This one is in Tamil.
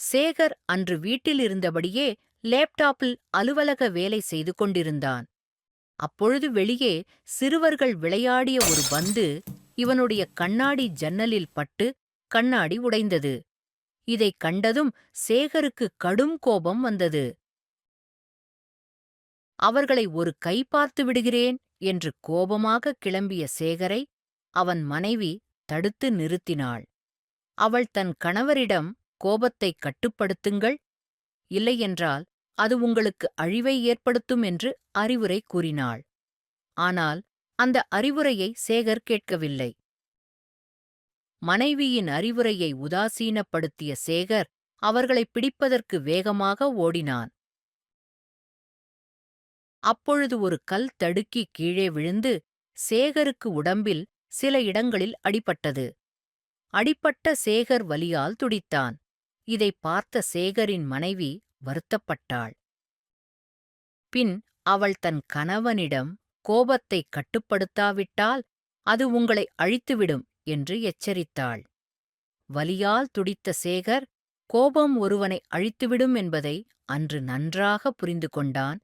சேகர் அன்று வீட்டில் இருந்தபடியே லேப்டாப்பில் அலுவலக வேலை செய்து கொண்டிருந்தான். அப்பொழுது வெளியே சிறுவர்கள் விளையாடிய ஒரு பந்து இவனுடைய கண்ணாடி ஜன்னலில் பட்டு கண்ணாடி உடைந்தது. இதைக் கண்டதும் சேகருக்கு கடும் கோபம் வந்தது. அவர்களை ஒரு கை பார்த்து விடுகிறேன் என்று கோபமாக கிளம்பிய சேகரை அவன் மனைவி தடுத்து நிறுத்தினாள். அவள் தன் கணவரிடம் கோபத்தை கட்டுப்படுத்துங்கள். இல்லையென்றால் அது உங்களுக்கு அழிவை ஏற்படுத்தும் என்று அறிவுரை கூறினாள். ஆனால் அந்த அறிவுரையை சேகர் கேட்கவில்லை. மனைவியின் அறிவுரையை உதாசீனப்படுத்திய சேகர் அவர்களை பிடிப்பதற்கு வேகமாக ஓடினான். அப்பொழுது ஒரு கல் தடுக்கி கீழே விழுந்து சேகருக்கு உடம்பில் சில இடங்களில் அடிபட்டது. அடிப்பட்ட சேகர் வலியால் துடித்தான். இதை பார்த்த சேகரின் மனைவி வருத்தப்பட்டாள். பின் அவள் தன் கணவனிடம் கோபத்தை கட்டுப்படுத்தாவிட்டால் அது உங்களை அழித்துவிடும் என்று எச்சரித்தாள். வலியால் துடித்த சேகர் கோபம் ஒருவனை அழித்துவிடும் என்பதை அன்று நன்றாக புரிந்து கொண்டான்.